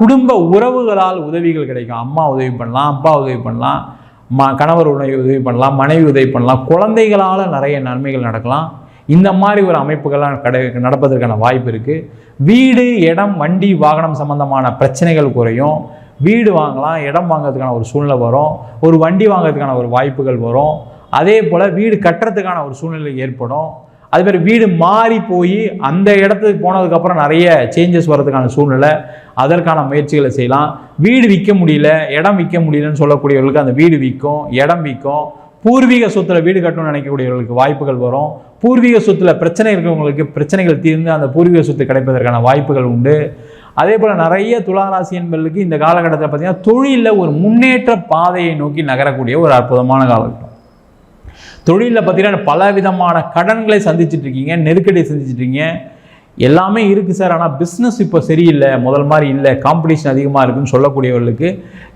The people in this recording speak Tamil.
குடும்ப உறவுகளால் உதவிகள் கிடைக்கும். அம்மா உதவி பண்ணலாம் அப்பா உதவி பண்ணலாம் ம கணவர் உணவு உதவி பண்ணலாம் மனைவி உதவி பண்ணலாம். குழந்தைகளால் நிறைய நன்மைகள் நடக்கலாம். இந்த மாதிரி ஒரு அமைப்புகள்லாம் கடை நடப்பதற்கான வாய்ப்பு இருக்குது வீடு இடம் வண்டி வாகனம் சம்பந்தமான பிரச்சனைகள் குறையும். வீடு வாங்கலாம் இடம் வாங்குறதுக்கான ஒரு சூழ்நிலை வரும். ஒரு வண்டி வாங்குறதுக்கான ஒரு வாய்ப்புகள் வரும். அதே போல் வீடு கட்டுறதுக்கான ஒரு சூழ்நிலை ஏற்படும். அது மாதிரி வீடு மாறி போய் அந்த இடத்துக்கு போனதுக்கப்புறம் நிறைய சேஞ்சஸ் வர்றதுக்கான சூழ்நிலை. அதற்கான முயற்சிகளை செய்யலாம். வீடு விற்க முடியல இடம் விற்க முடியலன்னு சொல்லக்கூடியவர்களுக்கு அந்த வீடு விற்கும் இடம் விற்கும். பூர்வீக சொத்துல வீடு கட்டணும்னு நினைக்கக்கூடியவர்களுக்கு வாய்ப்புகள் வரும். பூர்வீக சொத்துல பிரச்சனை இருக்கிறவங்களுக்கு பிரச்சனைகள் தீர்ந்து அந்த பூர்வீக சொத்து கிடைப்பதற்கான வாய்ப்புகள் உண்டு. அதே போல் நிறைய துளாராசி என்பதற்கு இந்த காலகட்டத்தில் பார்த்தீங்கன்னா தொழிலில் ஒரு முன்னேற்ற பாதையை நோக்கி நகரக்கூடிய ஒரு அற்புதமான காலகட்டம். தொழிலில் பார்த்தீங்கன்னா பல விதமான கடன்களை சந்திச்சுட்டு இருக்கீங்க நெருக்கடியை சந்திச்சுட்டு இருக்கீங்க எல்லாமே இருக்குது சார். ஆனால் பிஸ்னஸ் இப்போ சரியில்லை. முதல் மாதிரி இல்லை. காம்படிஷன் அதிகமாக இருக்குன்னு சொல்லக்கூடியவர்களுக்கு